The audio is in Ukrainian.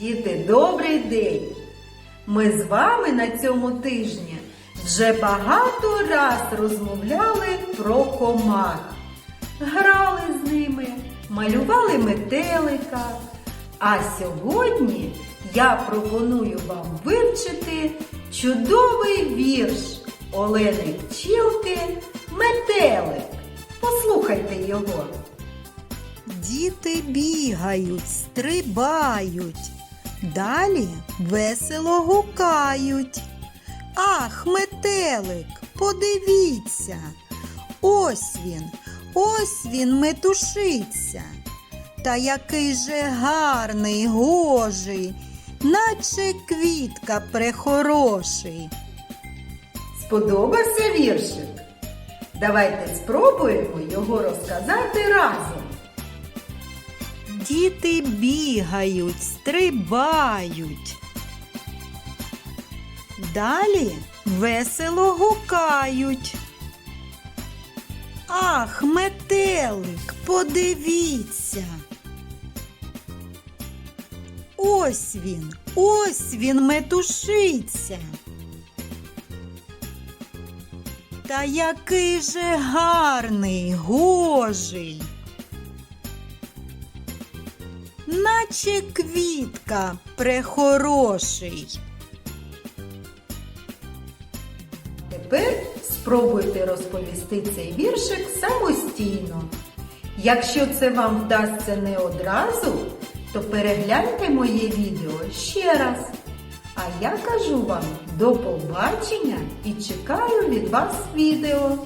Діти, добрий день! Ми з вами на цьому тижні вже багато раз розмовляли про комах. Грали з ними, малювали метелика. А сьогодні я пропоную вам вивчити чудовий вірш Олени Пчілки Метелик. Послухайте його. Діти бігають, стрибають, далі весело гукають. Ах, метелик, подивіться, ось він, ось він метушиться. Та який же гарний, гожий, наче квітка прехороший. Сподобався віршик? Давайте спробуємо його розказати разом. Діти бігають, стрибають. Далі весело гукають. Ах, метелик, подивіться. Ось він, ось він метушиться. Та який же гарний, гожий. Наче квітка прехороший. Тепер спробуйте розповісти цей віршик самостійно. Якщо це вам вдасться не одразу, то перегляньте моє відео ще раз. А я кажу вам до побачення і чекаю від вас відео.